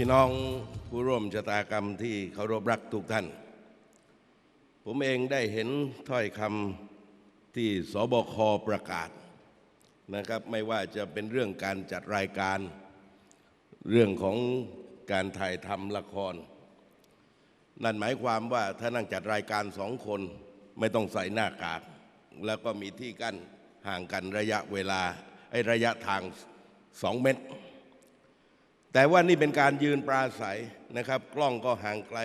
พี่น้องผู้ร่วมชะตากรรมที่เคารพรักทุกท่าน ผมเองได้เห็นถ้อยคำที่สบคประกาศนะครับ ไม่ว่าจะเป็นเรื่องการจัดรายการ เรื่องของการถ่ายทำละคร นั่นหมายความว่าถ้านั่งจัดรายการสองคนไม่ต้องใส่หน้ากาก แล้วก็มีที่กั้นห่างกันระยะเวลาไอ้ระยะทางสองเมตร แต่ว่านี่เป็นการยืนปราศัยนะครับ กล้องก็ห่างไกล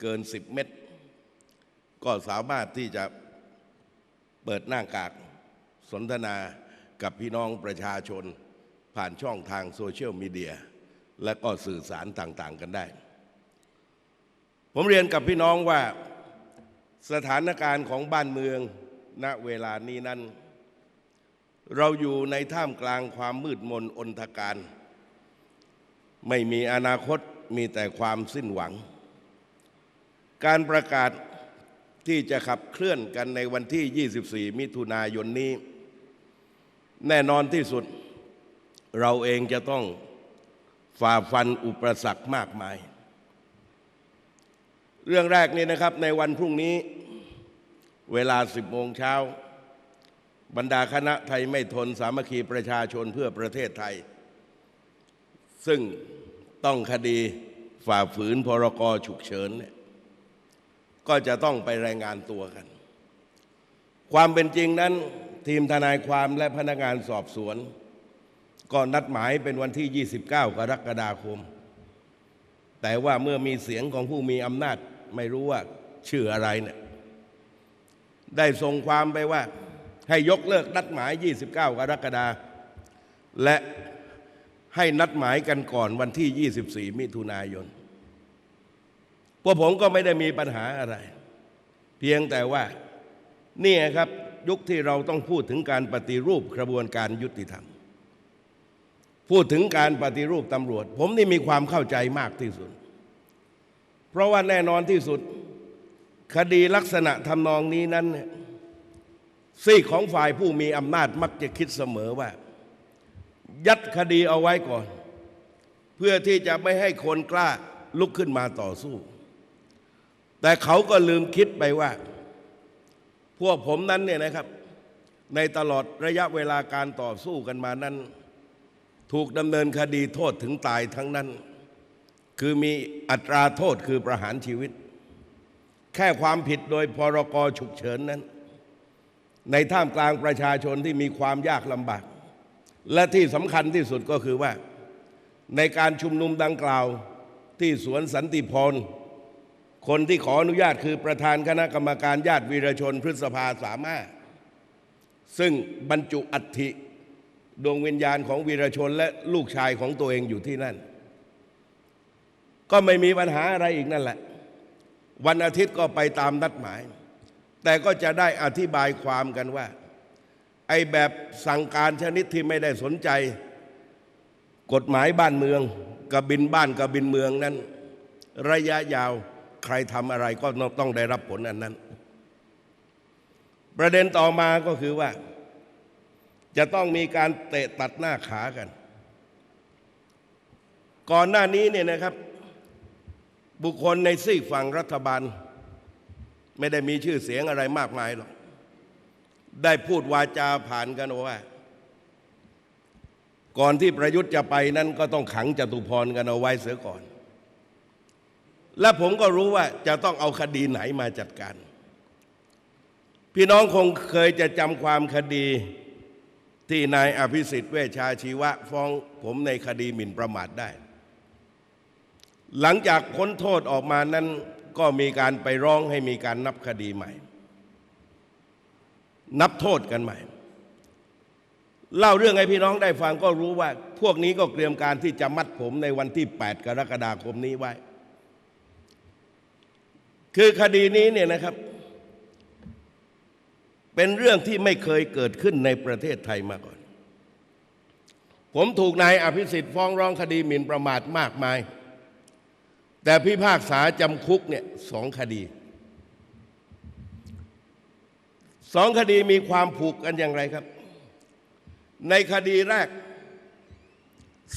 เกิน 10 เมตร ก็สามารถที่จะเปิดหน้ากากสนทนากับพี่น้องประชาชน ผ่านช่องทางโซเชียลมีเดีย และก็สื่อสารต่างๆกันได้ ผมเรียนกับพี่น้องว่าสถานการณ์ของบ้านเมืองณเวลานี้นั้น เราอยู่ในท่ามกลางความมืดมนอนทการ ไม่มีอนาคตมีแต่ความสิ้นหวัง การประกาศที่จะขับเคลื่อนกันในวันที่ 24 มิถุนายนนี้ แน่นอนที่สุด เราเองจะต้องฝ่าฟันอุปสรรคมากมาย เรื่องแรกนี้นะครับในวันพรุ่งนี้เวลา 10 โมงเช้า บรรดาคณะไทยไม่ทนสามัคคีประชาชนเพื่อประเทศไทย ซึ่งต้องคดีฝ่าฝืนพรกฉุกเฉินเนี่ยก็จะต้องไปรายงานตัวกัน ความเป็นจริงนั้น ทีมทนายความและพนักงานสอบสวน ก็นัดหมายเป็นวันที่ 29 กรกฎาคม แต่ว่าเมื่อมีเสียงของผู้มีอำนาจไม่รู้ว่าชื่ออะไรเนี่ยได้ส่งความไปว่าให้ยกเลิกนัดหมาย 29 กรกฎาคมและ ให้นัดหมายกันก่อนวันที่ 24 มิถุนายน พวกผมก็ไม่ได้มีปัญหาอะไร เพียงแต่ว่านี่ครับยุคที่เราต้องพูดถึงการปฏิรูปกระบวนการยุติธรรม พูดถึงการปฏิรูปตำรวจ ผมนี่มีความเข้าใจมากที่สุด เพราะว่าแน่นอนที่สุด คดีลักษณะทำนองนี้นั้นเนี่ของฝ่ายผู้มีอำนาจมักจะคิดเสมอว่า ยัดคดีเอาไว้ก่อน เพื่อที่จะไม่ให้คนกล้าลุกขึ้นมาต่อสู้ แต่เขาก็ลืมคิดไปว่า พวกผมนั้นเนี่ยนะครับ ในตลอดระยะเวลาการต่อสู้กันมานั้น ถูกดำเนินคดีโทษถึงตายทั้งนั้น คือมีอัตราโทษคือประหารชีวิต แค่ความผิดโดยพรกฉุกเฉินนั้น ในท่ามกลางประชาชนที่มีความยากลำบาก และที่สำคัญที่สุดก็คือว่า ในการชุมนุมดังกล่าวที่สวนสันติพรคนที่ขออนุญาตคือประธานคณะกรรมการญาติวีรชนพฤษภาสามารถ ซึ่งบรรจุอัฐิดวงวิญญาณของวีรชนและลูกชายของตัวเองอยู่ที่นั่น ก็ไม่มีปัญหาอะไรอีกนั่นแหละ วันอาทิตย์ก็ไปตามนัดหมาย แต่ก็จะได้อธิบายความกันว่า ไอ้แบบสั่งการชนิดที่ไม่ได้สนใจ กฎหมายบ้านเมืองกบินบ้านกบินเมืองนั้น ระยะยาวใครทำอะไรก็ต้องได้รับผลอันนั้น ประเด็นต่อมาก็คือว่า จะต้องมีการเตะตัดหน้าขากัน ก่อนหน้านี้เนี่ยนะครับ บุคคลในซีกฝั่งรัฐบาล ไม่ได้มีชื่อเสียงอะไรมากมายหรอก ได้พูดวาจาผ่านกันว่า ก่อนที่ประยุทธ์จะไปนั้นก็ต้องขังจตุพรกันเอาไว้เสียก่อน และผมก็รู้ว่าจะต้องเอาคดีไหนมาจัดการ พี่น้องคงเคยจะจำความคดีที่นายอภิสิทธิ์เวชชาชีวะ ฟ้องผมในคดีหมิ่นประมาทได้ หลังจากพ้นโทษออกมานั้นก็มีการไปร้องให้มีการนับคดีใหม่ นับโทษกันใหม่ เล่าเรื่องให้พี่น้องได้ฟังก็รู้ว่า พวกนี้ก็เตรียมการที่จะมัดผมในวันที่ 8 กรกฎาคมนี้ไว้ คือคดีนี้เนี่ยนะครับ เป็นเรื่องที่ไม่เคยเกิดขึ้นในประเทศไทยมาก่อน ผมถูกนายอภิสิทธิ์ฟ้องร้องคดีหมิ่นประมาทมากมาย แต่พิพากษาจำคุกเนี่ยสองคดี สองคดีมีความผูกกันอย่างไรครับ ในคดีแรก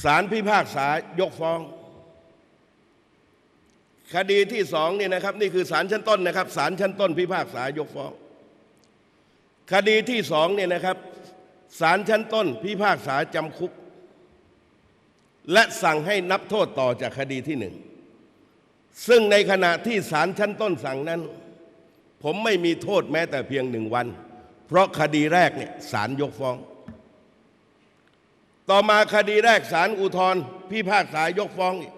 ศาลพิพากษายกฟ้อง คดีที่สองนี่นะครับ นี่คือศาลชั้นต้นนะครับศาลชั้นต้นพิพากษายกฟ้อง คดีที่สองเนี่ยนะครับศาลชั้นต้นพิพากษาจำคุก และสั่งให้นับโทษต่อจากคดีที่หนึ่งซึ่งในขณะที่ศาลชั้นต้นสั่งนั้น ผมไม่มีโทษแม้แต่เพียงหนึ่งวัน เพราะคดีแรกเนี่ยศาลยกฟ้อง ต่อมาคดีแรกศาลอุทธรพิพากษายกฟ้องอีก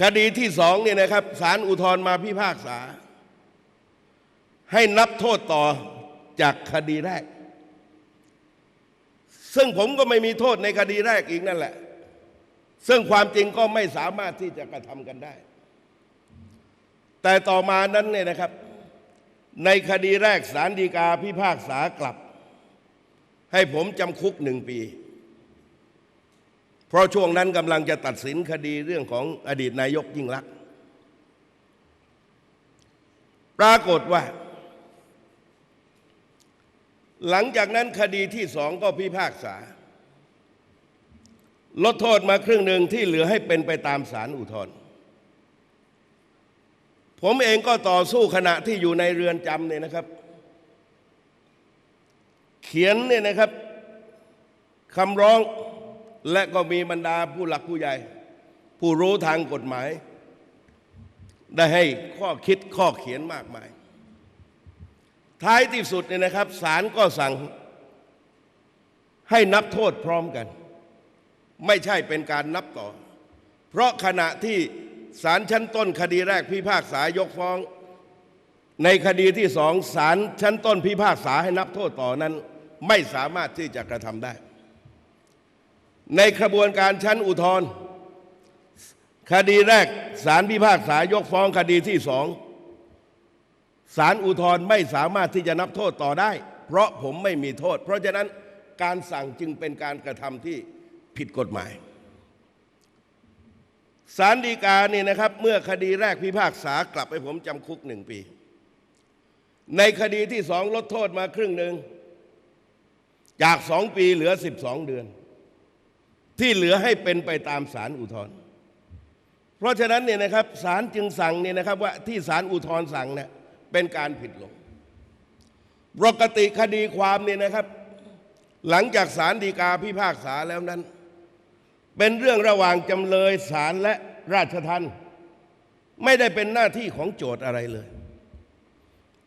คดีที่สองเนี่ยนะครับศาลอุทธรมาพิพากษา ให้นับโทษต่อจากคดีแรก ซึ่งผมก็ไม่มีโทษในคดีแรกอีกนั่นแหละ ซึ่งความจริงก็ไม่สามารถที่จะกระทำกันได้ แต่ต่อมานั้นเนี่ยนะครับ ในคดีแรกศาลฎีกาพิพากษากลับ ให้ผมจำคุกหนึ่งปี เพราะช่วงนั้นกำลังจะตัดสินคดีเรื่องของอดีตนายกยิ่งลักษณ์ปรากฏว่า หลังจากนั้นคดีที่สองก็พิพากษา ลดโทษมาครึ่งหนึ่งที่เหลือให้เป็นไปตามสารอุทธรณ์ ผมเองก็ต่อสู้ขณะที่อยู่ในเรือนจำเนี่ยนะครับ เขียนเนี่ยนะครับคำร้องและก็มีบรรดาผู้หลักผู้ใหญ่ ผู้รู้ทางกฎหมาย ได้ให้ข้อคิดข้อเขียนมากมาย ท้ายที่สุดเนี่ยนะครับศาลก็สั่งให้นับโทษพร้อมกัน ไม่ใช่เป็นการนับต่อ เพราะขณะที่ ศาลชั้นต้นคดีแรกพิพากษายกฟ้อง ในคดีที่สองศาลชั้นต้นพิพากษาให้นับโทษต่อนั้น ไม่สามารถที่จะกระทำได้ ในกระบวนการชั้นอุทธรณ์คดีแรกศาลพิพากษายกฟ้องคดีที่สองศาลอุทธรณ์ไม่สามารถที่จะนับโทษต่อได้ เพราะผมไม่มีโทษ เพราะฉะนั้นการสั่งจึงเป็นการกระทำที่ผิดกฎหมาย ศาลฎีกาเนี่ยนะครับเมื่อคดีแรกพิพากษากลับให้ผมจำคุกหนึ่งปี ในคดีที่สองลดโทษมาครึ่งหนึ่งจากสองปีเหลือสิบสองเดือน ที่เหลือให้เป็นไปตามศาลอุทธรณ์เพราะฉะนั้นเนี่ยนะครับศาลจึงสั่งเนี่ยนะครับว่าที่ศาลอุทธรณ์สั่งเนี่ยเป็นการผิดลงปกติคดีความเนี่ยนะครับ หลังจากศาลฎีกาพิพากษาแล้วนั้น เป็นเรื่องระหว่างจำเลยศาลและราชทัณฑ์ไม่ได้เป็นหน้าที่ของโจทย์อะไรเลย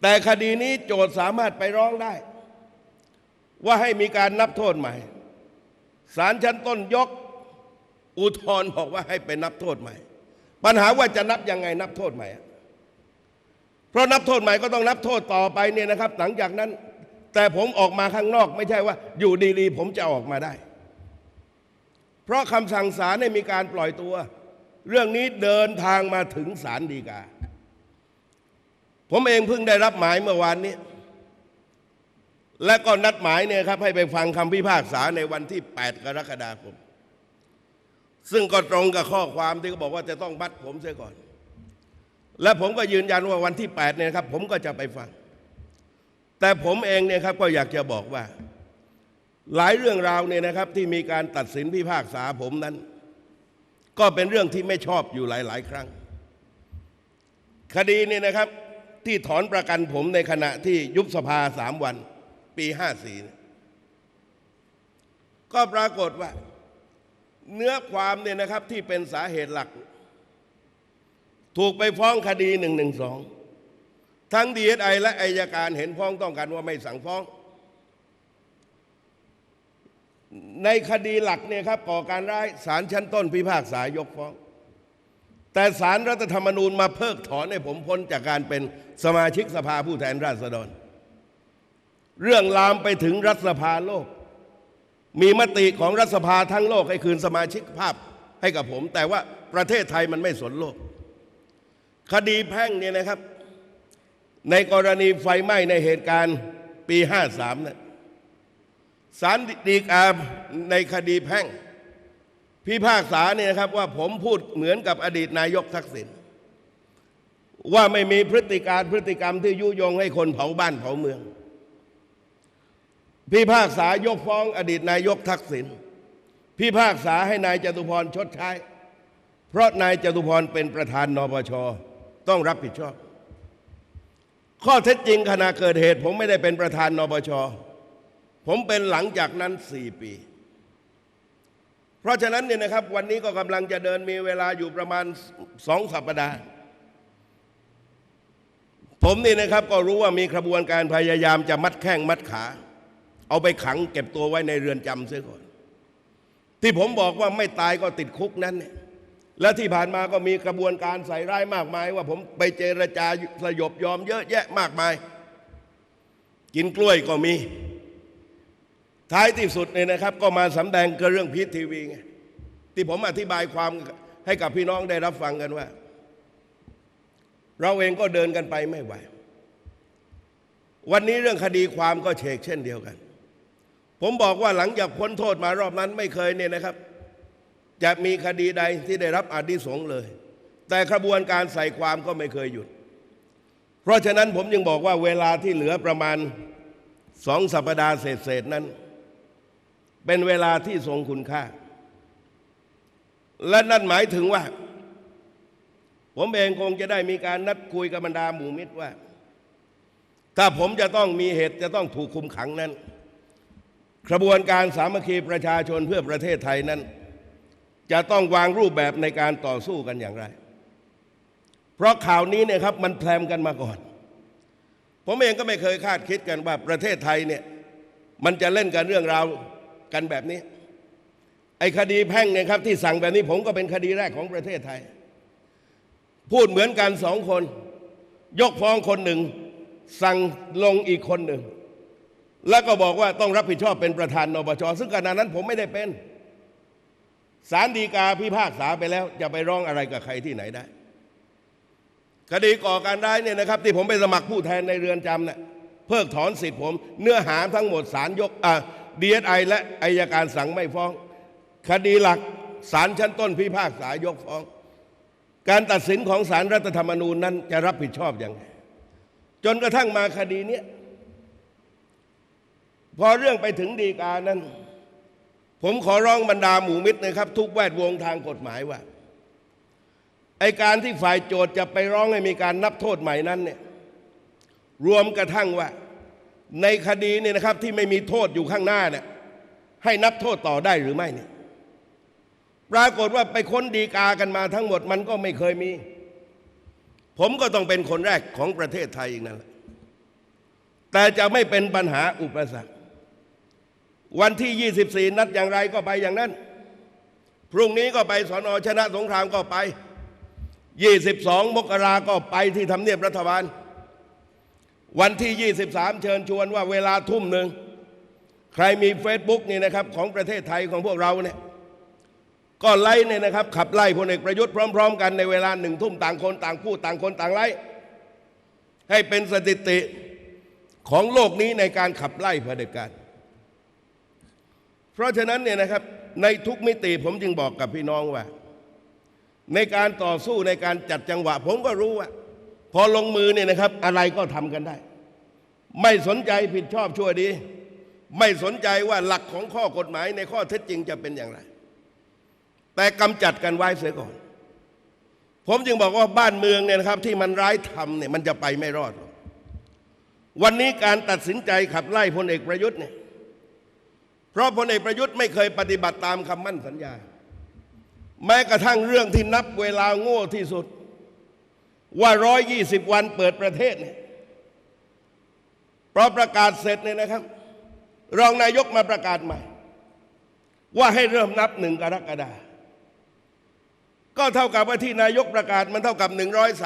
แต่คดีนี้โจทย์สามารถไปร้องได้ ว่าให้มีการนับโทษใหม่ศาลชั้นต้นยก อุทธรณ์บอกว่าให้ไปนับโทษใหม่ ปัญหาว่าจะนับยังไงนับโทษใหม่ เพราะนับโทษใหม่ก็ต้องนับโทษต่อไปเนี่ยนะครับ หลังจากนั้น แต่ผมออกมาข้างนอก ไม่ใช่ว่าอยู่ดีๆ ผมจะออกมาได้ เพราะคำสั่งศาลให้มีการปล่อยตัว เรื่องนี้เดินทางมาถึงศาลฎีกา ผมเองเพิ่งได้รับหมายเมื่อวานนี้ และก็นัดหมายเนี่ยครับให้ไปฟังคำพิพากษาในวันที่ 8 กรกฎาคม ซึ่งก็ตรงกับข้อความที่เขาบอกว่าจะต้องบัดผมเสียก่อน และผมก็ยืนยันว่าวันที่ 8 เนี่ยครับ ผมก็จะไปฟัง แต่ผมเองเนี่ยครับก็อยากจะบอกว่า หลายเรื่องราวเนี่ยนะครับที่มีการตัดสินพิพากษาผมนั้น ก็เป็นเรื่องที่ไม่ชอบอยู่หลาย ๆ ครั้ง คดีเนี่ยนะครับที่ถอนประกันผมในขณะที่ยุบสภาสามวัน ปีห้าสี่ก็ปรากฏว่า เนื้อความเนี่ยนะครับที่เป็นสาเหตุหลัก ถูกไปฟ้องคดีหนึ่งหนึ่งสองทั้งดีเอสไอและอายการเห็นพ้องต้องกันว่าไม่สั่งฟ้อง ในคดีหลักเนี่ยครับก่อการร้ายศาลชั้นต้นพิพากษายกฟ้อง แต่ศาลรรัฐธรรมนูญมาเพิกถอนให้ผมพ้นจากการเป็นสมาชิกสภาผู้แทนราษฎร เรื่องลามไปถึงรัฐสภาโลก มีมติของรัฐสภาทั้งโลกให้คืนสมาชิกภาพให้กับผม แต่ว่าประเทศไทยมันไม่สนโลก คดีแพ่งเนี่ยนะครับ ในกรณีไฟไหม้ในเหตุการณ์ปี 53เนี่ย ศาลฎีกาในคดีแพ่ง พิพากษาเนี่ยนะครับว่าผมพูดเหมือนกับอดีตนายกทักษิณว่าไม่มีพฤติการพฤติกรรมที่ยุยงให้คนเผาบ้านเผาเมือง พิพากษายกฟ้องอดีตนายกทักษิณพิพากษาให้นายจตุพรชดใช้ เพเพราะนายจตุพรเป็นประธานนปชต้องรับผิดชอบ ข้อเท็จจริงขณะเกิดเหตุ ผมไม่ได้เป็นประธานนปช ผมเป็นหลังจากนั้นสี่ปี เพราะฉะนั้นเนี่ยนะครับ วันนี้ก็กำลังจะเดินมีเวลาอยู่ประมาณสองสัปดาห์ผมนี่นะครับก็รู้ว่ามีกระบวนการพยายามจะมัดแข้งมัดขา เอาไปขังเก็บตัวไว้ในเรือนจำเสียก่อน ที่ผมบอกว่าไม่ตายก็ติดคุกนั้นเนี่ยและที่ผ่านมาก็มีกระบวนการใส่ร้ายมากมาย ว่าผมไปเจรจาสยบยอมเยอะแยะมากมาย กินกล้วยก็มี ท้ายที่สุดเนี่ยนะครับ ก็มาสำแดงกับเรื่องพีททีวีไงที่ผมอธิบายความให้กับพี่น้องได้รับฟังกันว่า เราเองก็เดินกันไปไม่ไหว วันนี้เรื่องคดีความก็เชกเช่นเดียวกัน ผมบอกว่าหลังจากพ้นโทษมารอบนั้นไม่เคยเนี่ยนะครับ จะมีคดีใดที่ได้รับอานิสงเลย แต่กระบวนการใส่ความก็ไม่เคยหยุด เพราะฉะนั้นผมยังบอกว่าเวลาที่เหลือประมาณสองสัปดาห์เศษๆนั้น เป็นเวลาที่ทรงคุณค่า และนั่นหมายถึงว่า ผมเองคงจะได้มีการนัดคุยกับบรรดาหมู่มิตรว่า ถ้าผมจะต้องมีเหตุจะต้องถูกคุมขังนั้นกระบวนการสามัคคีประชาชนเพื่อประเทศไทยนั้น จะต้องวางรูปแบบในการต่อสู้กันอย่างไร เพราะข่าวนี้เนี่ยครับมันแพรมกันมาก่อน ผมเองก็ไม่เคยคาดคิดกันว่าประเทศไทยเนี่ยมันจะเล่นกันเรื่องราว กันแบบนี้ ไอ้คดีแพ่งเนี่ยครับ ที่สั่งแบบนี้ผมก็เป็นคดีแรกของประเทศไทย พูดเหมือนกันสองคน ยกฟ้องคนหนึ่ง สั่งลงอีกคนหนึ่ง แล้วก็บอกว่าต้องรับผิดชอบเป็นประธานนปชซึ่งขณะนั้นผมไม่ได้เป็นสารดีกาพิพากษาไปแล้ว จะไปร้องอะไรกับใครที่ไหนได้ คดีก่อการร้ายเนี่ยนะครับ ที่ผมไปสมัครผู้แทนในเรือนจำเนี่ยเพิกถอนสิทธิ์ผม เนื้อหาทั้งหมดสารยกอ่า ดีเอสไอและอายการสั่งไม่ฟ้อง คดีหลักศาลชั้นต้นพิพากษายกฟ้อง การตัดสินของศาลรัฐธรรมนูญนั้นจะรับผิดชอบอย่างไรจนกระทั่งมาคดีเนี้ยพอเรื่องไปถึงดีกานั้น ผมขอร้องบรรดาหมู่มิตรนะครับ ทุกแวดวงทางกฎหมายว่าไอการที่ฝ่ายโจทย์จะไปร้องให้มีการนับโทษใหม่นั้นเนี่ยรวมกระทั่งว่า ในคดีเนี่ยนะครับที่ไม่มีโทษอยู่ข้างหน้าเนี่ยให้นับโทษต่อได้หรือไม่เนี่ยปรากฏว่าไปค้นดีกากันมาทั้งหมดมันก็ไม่เคยมี ผมก็ต้องเป็นคนแรกของประเทศไทยอีกนั่นแหละแต่จะไม่เป็นปัญหาอุปสรรค วันที่ 24 นัดอย่างไรก็ไปอย่างนั้น พรุ่งนี้ก็ไปสอนอชนะสงครามก็ไป 22 มกราก็ไปที่ทำเนียบรัฐบาล วันที่ 23 เชิญชวนว่าเวลาทุ่มหนึ่ง ใครมีเฟซบุ๊กนี่นะครับของประเทศไทยของพวกเราเนี่ยก็ไล่เนี่ยนะครับ ขับไล่พลเอกประยุทธ์พร้อม ๆ กันในเวลาหนึ่งทุ่มต่างคนต่างพูดต่างคนต่างไล่ให้เป็นสถิติของโลกนี้ในการขับไล่เผด็จการ เพราะฉะนั้นเนี่ยนะครับในทุกมิติผมจึงบอกกับพี่น้องว่า ในการต่อสู้ในการจัดจังหวะ ผมก็รู้ว่า พอลงมือเนี่ยนะครับ อะไรก็ทำกันได้ ไม่สนใจผิดชอบชั่วดี ไม่สนใจว่าหลักของข้อกฎหมายในข้อเท็จจริงจะเป็นอย่างไร แต่กำจัดกันไว้เสียก่อน ผมจึงบอกว่าบ้านเมืองเนี่ยนะครับ ที่มันร้ายทำเนี่ยมันจะไปไม่รอด วันนี้การตัดสินใจขับไล่พลเอกประยุทธ์เนี่ยเพราะพลเอกประยุทธ์ไม่เคยปฏิบัติตามคำมั่นสัญญา แม้กระทั่งเรื่องที่นับเวลาโง่ที่สุด ว่า120วันเปิดประเทศเนี่ยพอประกาศเสร็จเนี่ยนะครับ รองนายกมาประกาศใหม่ ว่าให้เริ่มนับหนึ่งกรกฎาคมก็เท่ากับว่าที่นายกประกาศมันเท่ากับ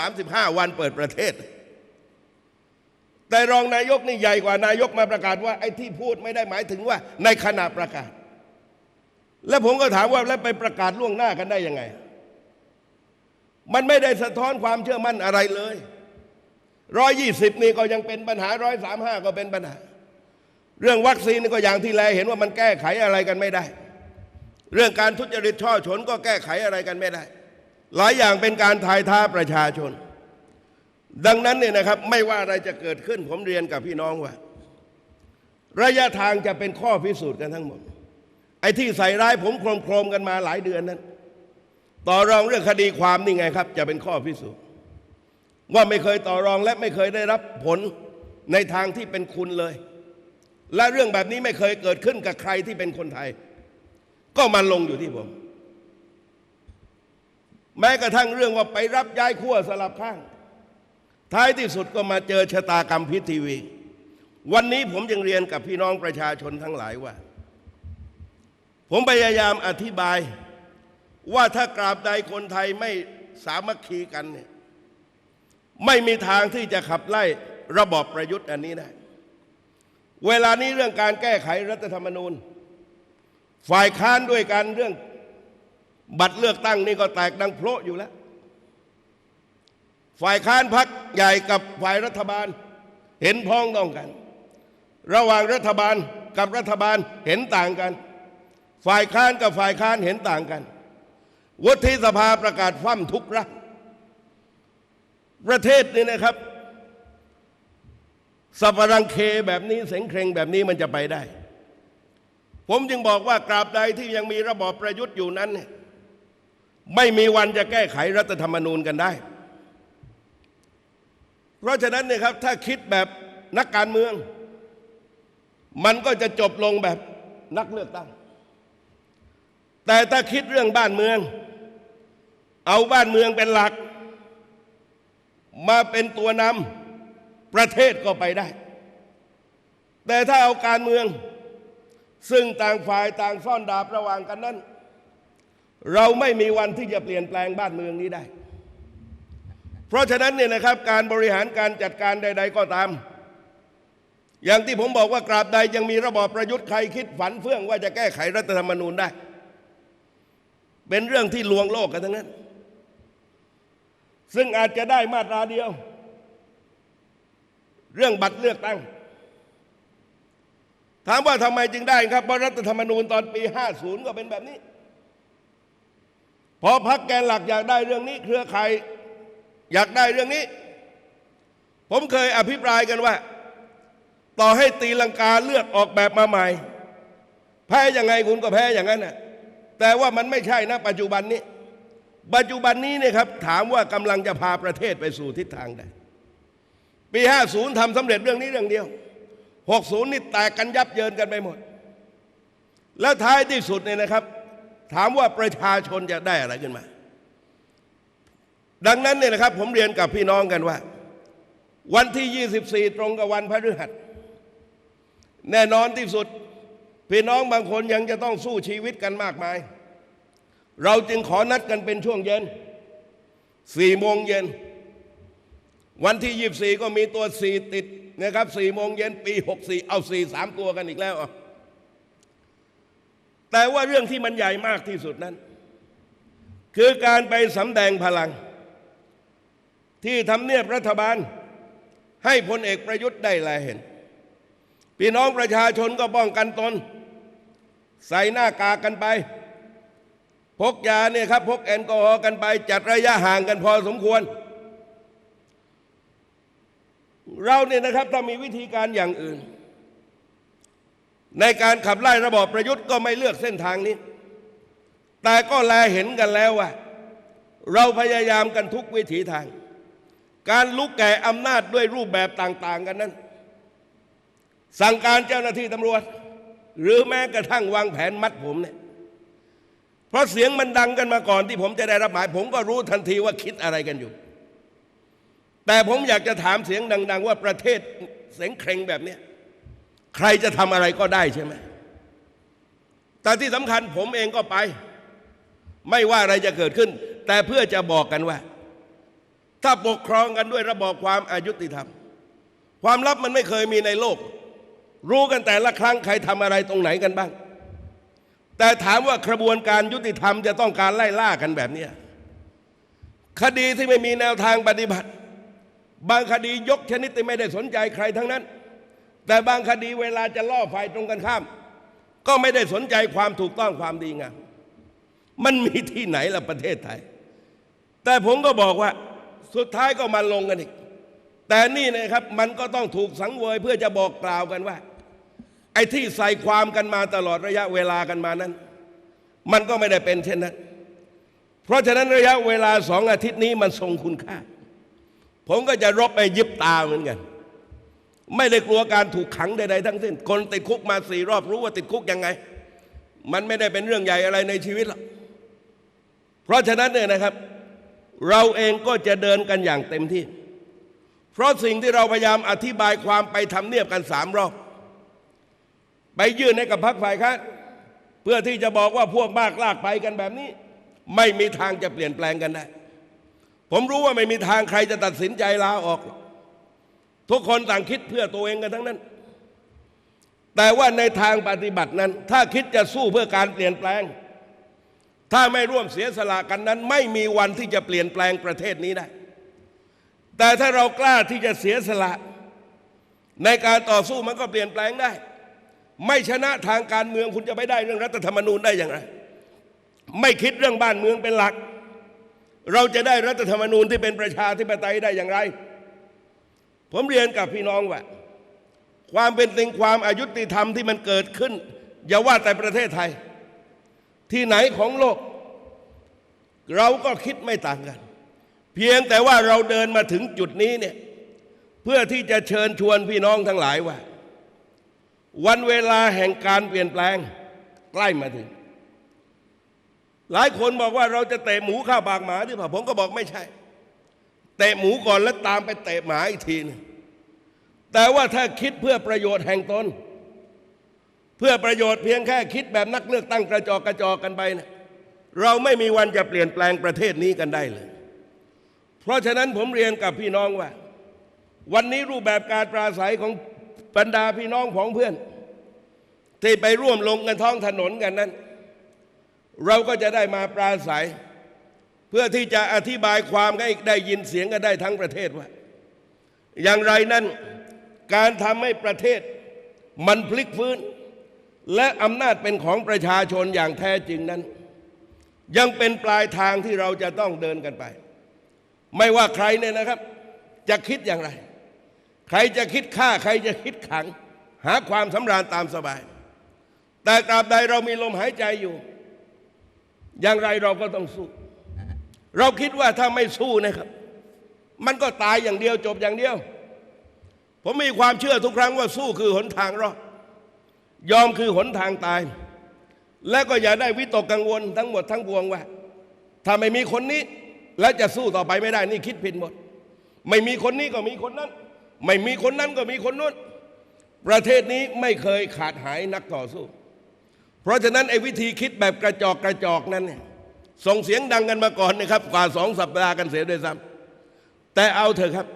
135 วันเปิดประเทศ แต่รองนายกนี่ใหญ่กว่านายกมาประกาศว่าไอ้ที่พูดไม่ได้หมายถึงว่า ในขณะประกาศ แล้วผมก็ถามว่าแล้วไปประกาศล่วงหน้ากันได้ยังไง มันไม่ได้สะท้อนความเชื่อมั่นอะไรเลยร้อยยี่สิบนี่ก็ยังเป็นปัญหาร้อยสามห้าก็เป็นปัญหา เรื่องวัคซีนนี่ก็อย่างที่แลเห็นว่ามันแก้ไขอะไรกันไม่ได้ เรื่องการทุจริตช่อฉนก็แก้ไขอะไรกันไม่ได้ หลายอย่างเป็นการทายท้าประชาชน ดังนั้นเนี่ยนะครับไม่ว่าอะไรจะเกิดขึ้นผมเรียนกับพี่น้องว่า ระยะทางจะเป็นข้อพิสูจน์กันทั้งหมด ไอ้ที่ใส่ร้ายผมโครมๆกันมาหลายเดือนนั้น ต่อรองเรื่องคดีความนี่ไงครับ จะเป็นข้อพิสูจน์ว่าไม่เคยต่อรองและไม่เคยได้รับผลในทางที่เป็นคุณเลย และเรื่องแบบนี้ไม่เคยเกิดขึ้นกับใครที่เป็นคนไทย ก็มันลงอยู่ที่ผม แม้กระทั่งเรื่องว่าไปรับย้ายขั้วสลับข้าง ท้ายที่สุดก็มาเจอชะตากรรมพิษทีวี วันนี้ผมยังเรียนกับพี่น้องประชาชนทั้งหลายว่า ผมพยายามอธิบาย ว่าถ้ากราบใดคนไทยไม่สามัคคีกันเนี่ยไม่มีทางที่จะขับไล่ระบอบประยุทธ์อันนี้ได้ เวลานี้เรื่องการแก้ไขรัฐธรรมนูญ ฝ่ายค้านด้วยกันเรื่องบัตรเลือกตั้งนี่ก็แตกดังโพะอยู่แล้ว ฝ่ายค้านพักใหญ่กับฝ่ายรัฐบาลเห็นพ้องต้องกัน ระหว่างรัฐบาลกับรัฐบาลเห็นต่างกัน ฝ่ายค้านกับฝ่ายค้านเห็นต่างกัน วุฒิสภาประกาศฟั่มทุกรัฐประเทศนี่นะครับสับรังเคแบบนี้เสงเครงแบบนี้มันจะไปได้ ผมจึงบอกว่ากราบใดที่ยังมีระบอบประยุทธ์อยู่นั้น ไม่มีวันจะแก้ไขรัฐธรรมนูญกันได้ เพราะฉะนั้นเนี่ยครับถ้าคิดแบบนักการเมือง มันก็จะจบลงแบบนักเลือกตั้ง แต่ถ้าคิดเรื่องบ้านเมือง เอาบ้านเมืองเป็นหลัก มาเป็นตัวนำประเทศก็ไปได้ แต่ถ้าเอาการเมือง ซึ่งต่างฝ่ายต่างซ่อนดาบระหว่างกันนั้น เราไม่มีวันที่จะเปลี่ยนแปลงบ้านเมืองนี้ได้ เพราะฉะนั้นเนี่ยนะครับการบริหารการจัดการใด ๆ ก็ตาม อย่างที่ผมบอกว่ากราบใดยังมีระบอบประยุทธ์ใครคิดฝันเฟื่องว่าจะแก้ไขรัฐธรรมนูญได้ เป็นเรื่องที่ลวงโลกกันทั้งนั้น ซึ่งอาจจะได้มาตราเดียว เรื่องบัตรเลือกตั้ง ถามว่าทำไมจึงได้ครับเพราะรัฐธรรมนูญตอนปี 50 ก็เป็นแบบนี้ พอพักแกนหลักอยากได้เรื่องนี้ เครือข่ายอยากได้เรื่องนี้ ผมเคยอภิปรายกันว่า ต่อให้ตีลังกาเลือกออกแบบมาใหม่ แพ้ยังไงคุณก็แพ้อย่างนั้นน่ะแต่ว่ามันไม่ใช่นะปัจจุบันนี้ ปัจจุบันนี้เนี่ยครับถามว่ากำลังจะพาประเทศไปสู่ทิศทางใดปี 50ทำสำเร็จเรื่องนี้เรื่องเดียว 60 นี่แตกกันยับเยินกันไปหมด แล้วท้ายที่สุดเนี่ยนะครับ ถามว่าประชาชนจะได้อะไรขึ้นมา ดังนั้นเนี่ยนะครับ ผมเรียนกับพี่น้องกันว่า วันที่ 24 ตรงกับวันพฤหัส แน่นอนที่สุด พี่น้องบางคนยังจะต้องสู้ชีวิตกันมากมาย เราจึงขอนัดกันเป็นช่วงเย็นสี่โมงเย็น วันที่24ก็มีตัวสี่ติดนะครับสี่โมงเย็นปี64เอาสี่สามตัวกันอีกแล้วแต่ว่าเรื่องที่มันใหญ่มากที่สุดนั้น คือการไปสำแดงพลัง ที่ทำเนียบรัฐบาล ให้พลเอกประยุทธ์ได้แลเห็น พี่น้องประชาชนก็ป้องกันตน ใส่หน้ากากกันไป พกยาเนี่ยครับพกแอลกอฮอล์กันไปจัดระยะห่างกันพอสมควร เราเนี่ยนะครับถ้ามีวิธีการอย่างอื่น ในการขับไล่ระบอบประยุทธ์ก็ไม่เลือกเส้นทางนี้ แต่ก็แลเห็นกันแล้วว่า เราพยายามกันทุกวิถีทาง การลุกแก่อำนาจด้วยรูปแบบต่าง ๆ กันนั้น สั่งการเจ้าหน้าที่ตำรวจ หรือแม้กระทั่งวางแผนมัดผมเนี่ย เพราะเสียงมันดังกันมาก่อนที่ผมจะได้รับหมาย ผมก็รู้ทันทีว่าคิดอะไรกันอยู่ แต่ผมอยากจะถามเสียงดัง ๆ ว่าประเทศเสียงเคร่งแบบนี้ใครจะทำอะไรก็ได้ใช่ไหมแต่ที่สำคัญผมเองก็ไป ไม่ว่าอะไรจะเกิดขึ้น แต่เพื่อจะบอกกันว่า ถ้าปกครองกันด้วยระบอบความอายุติธรรม ความลับมันไม่เคยมีในโลก รู้กันแต่ละครั้งใครทำอะไรตรงไหนกันบ้าง แต่ถามว่ากระบวนการยุติธรรมจะต้องการไล่ล่ากันแบบนี้คดีที่ไม่มีแนวทางปฏิบัติ บางคดียกชนิดที่ไม่ได้สนใจใครทั้งนั้น แต่บางคดีเวลาจะล่อฝ่ายตรงกันข้าม ก็ไม่ได้สนใจความถูกต้องความดีงามมันมีที่ไหนล่ะประเทศไทย แต่ผมก็บอกว่าสุดท้ายก็มาลงกันอีก แต่นี่นะครับมันก็ต้องถูกสังเวยเพื่อจะบอกกล่าวกันว่า อ้ที่ใส่ความกันมาตลอดระยะเวลากันมานั้น มันก็ไม่ได้เป็นเช่นนั้นเพเพราะฉะนั้นระยะเวลาสองอาทิตย์นี้มันทรงคุณค่า ผมก็จะรบไปยิบตาเหมือนกัน ไม่ได้กลัวการถูกขังใดๆทั้งสิ้น คนติดคุกมาสี่รอบรู้ว่าติดคุกยังไง มันไม่ได้เป็นเรื่องใหญ่อะไรในชีวิตหรอกเพราะฉะนั้นเนี่ยนะครับ เราเองก็จะเดินกันอย่างเต็มที่ เพราะสิ่งที่เราพยายามอธิบายความไปทำเนียบกันสามรอบ ไปยื่นให้กับพรรคฝ่ายค้านเพื่อที่จะบอกว่าพวกมากลากไปกันแบบนี้ ไม่มีทางจะเปลี่ยนแปลงกันได้ ผมรู้ว่าไม่มีทางใครจะตัดสินใจลาออกหรอก ทุกคนต่างคิดเพื่อตัวเองกันทั้งนั้น แต่ว่าในทางปฏิบัตินั้น ถ้าคิดจะสู้เพื่อการเปลี่ยนแปลง ถ้าไม่ร่วมเสียสละกันนั้น ไม่มีวันที่จะเปลี่ยนแปลงประเทศนี้ได้ แต่ถ้าเรากล้าที่จะเสียสละ ในการต่อสู้มันก็เปลี่ยนแปลงได้ ไม่ชนะทางการเมืองคุณจะไปได้เรื่องรัฐธรรมนูญได้อย่างไร ไม่คิดเรื่องบ้านเมืองเป็นหลัก เราจะได้รัฐธรรมนูญที่เป็นประชาธิปไตยได้อย่างไร ผมเรียนกับพี่น้องว่า ความเป็นจริงความอายุติธรรมที่มันเกิดขึ้น อย่าว่าแต่ประเทศไทย ที่ไหนของโลก เราก็คิดไม่ต่างกัน เพียงแต่ว่าเราเดินมาถึงจุดนี้เนี่ยเพื่อที่จะเชิญชวนพี่น้องทั้งหลายว่า วันเวลาแห่งการเปลี่ยนแปลงใกล้มาถึง หลายคนบอกว่าเราจะเตะหมูข้าปากหมาหรือเปล่าผมก็บอกไม่ใช่ เตะหมูก่อนแล้วตามไปเตะหมาอีกทีนึงแต่ว่าถ้าคิดเพื่อประโยชน์แห่งตนเพื่อประโยชน์เพียงแค่คิดแบบนักเลือกตั้งกระจอกกระจอกกันไปนะเราไม่มีวันจะเปลี่ยนแปลงประเทศนี้กันได้เลย เพราะฉะนั้นผมเรียนกับพี่น้องว่า วันนี้รูปแบบการปราศัยของ บรรดาพี่น้องของเพื่อน ที่ไปร่วมลงกันท้องถนนกันนั้น เราก็จะได้มาปราศัย เพื่อที่จะอธิบายความให้ได้ยินเสียงกันได้ทั้งประเทศว่า อย่างไรนั้นการทำให้ประเทศมันพลิกฟื้น และอำนาจเป็นของประชาชนอย่างแท้จริงนั้น ยังเป็นปลายทางที่เราจะต้องเดินกันไป ไม่ว่าใครเนี่ยนะครับ จะคิดอย่างไร ใครจะคิดฆ่าใครจะคิดขัง หาความสำราญตามสบาย แต่ตราบใดเรามีลมหายใจอยู่ อย่างไรเราก็ต้องสู้ เราคิดว่าถ้าไม่สู้นะครับ มันก็ตายอย่างเดียวจบอย่างเดียว ผมมีความเชื่อทุกครั้งว่าสู้คือหนทางรอดยอมคือหนทางตาย และก็อย่าได้วิตกกังวลทั้งหมดทั้งปวงว่าถ้าไม่มีคนนี้ แล้วจะสู้ต่อไปไม่ได้นี่คิดผิดหมด ไม่มีคนนี้ก็มีคนนั้น ไม่มีคนนั้นก็มีคนนู้น ประเทศนี้ไม่เคยขาดหายนักต่อสู้ เพราะฉะนั้นไอ้วิธีคิดแบบกระจอกกระจอกนั้นเนี่ยส่งเสียงดังกันมาก่อนนะครับ กว่าสองสัปดาห์กันเสียด้วยซ้ำแต่เอาเถอะครับ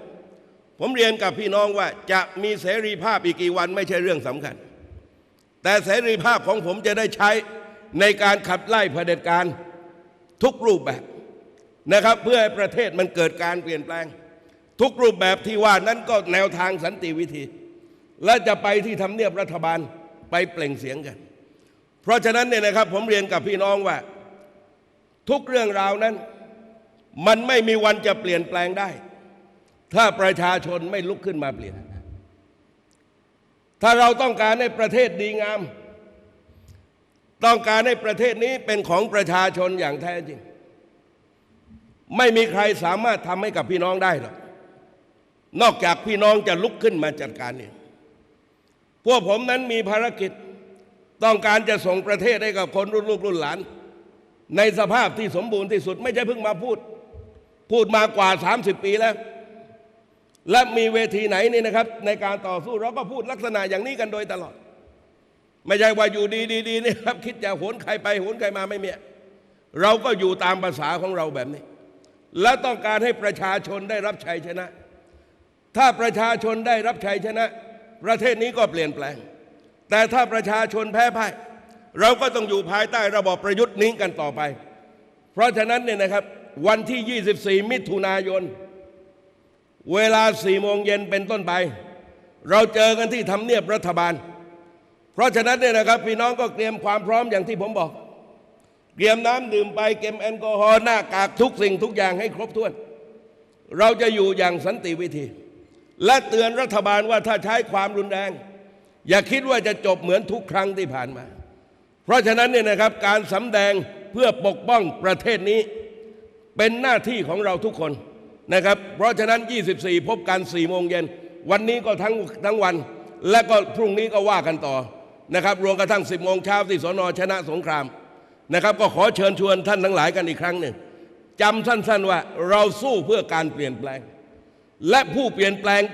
ผมเรียนกับพี่น้องว่าจะมีเสรีภาพอีกกี่วันไม่ใช่เรื่องสำคัญ แต่เสรีภาพของผมจะได้ใช้ในการขับไล่เผด็จการทุกรูปแบบนะครับ เพื่อให้ประเทศมันเกิดการเปลี่ยนแปลง ทุกรูปแบบที่ว่านั้นก็แนวทางสันติวิธี และจะไปที่ทำเนียบรัฐบาลไปเปล่งเสียงกัน เพราะฉะนั้นเนี่ยนะครับผมเรียนกับพี่น้องว่า ทุกเรื่องราวนั้น มันไม่มีวันจะเปลี่ยนแปลงได้ ถ้าประชาชนไม่ลุกขึ้นมาเปลี่ยน ถ้าเราต้องการให้ประเทศดีงาม ต้องการให้ประเทศนี้เป็นของประชาชนอย่างแท้จริง ไม่มีใครสามารถทำให้กับพี่น้องได้หรอก นอกจากพี่น้องจะลุกขึ้นมาจัดการเองพวกผมนั้นมีภารกิจต้องการจะส่งประเทศให้กับคนรุ่นลูกรุ่นหลาน ในสภาพที่สมบูรณ์ที่สุดไม่ใช่เพิ่งมาพูด พูดมากว่า 30 ปีแล้ว และมีเวทีไหนนี่นะครับ ในการต่อสู้เราก็พูดลักษณะอย่างนี้กันโดยตลอด ไม่ใช่ว่าอยู่ดีๆนี่ครับ คิดจะโหนใครไปโหนใครมาไม่เมียเราก็อยู่ตามภาษาของเราแบบนี้ และต้องการให้ประชาชนได้รับชัยชนะ ถ้าประชาชนได้รับชัยชนะ ประเทศนี้ก็เปลี่ยนแปลง แต่ถ้าประชาชนแพ้พ่ายเราก็ต้องอยู่ภายใต้ระบอบประยุทธ์นี้กันต่อไป เพราะฉะนั้นเนี่ยนะครับวันที่ 24 มิถุนายน เวลา4โมงเย็นเป็นต้นไป เราเจอกันที่ทำเนียบรัฐบาล เพราะฉะนั้นเนี่ยนะครับพี่น้องก็เตรียมความพร้อมอย่างที่ผมบอก เตรียมน้ำดื่มไปเก็บแอลกอฮอล์หน้ากากทุกสิ่งทุกอย่างให้ครบถ้วน เราจะอยู่อย่างสันติวิธี และเตือนรัฐบาลว่าถ้าใช้ความรุนแรง อย่าคิดว่าจะจบเหมือนทุกครั้งที่ผ่านมา เพราะฉะนั้นเนี่ยนะครับการสำแดงเพื่อปกป้องประเทศนี้ เป็นหน้าที่ของเราทุกคนนะครับ เพราะฉะนั้น 24 พบกัน4โมงเย็นวันนี้ก็ทั้งทั้งวัน และก็พรุ่งนี้ก็ว่ากันต่อนะครับรวมกระทั่ง 10โมงเช้าที่สนชนะสงครามนะครับก็ขอเชิญชวนท่านทั้งหลายกันอีกครั้งหนึ่งจำสั้นๆว่าเราสู้เพื่อการเปลี่ยนแปลง และผู้เปลี่ยนแปลง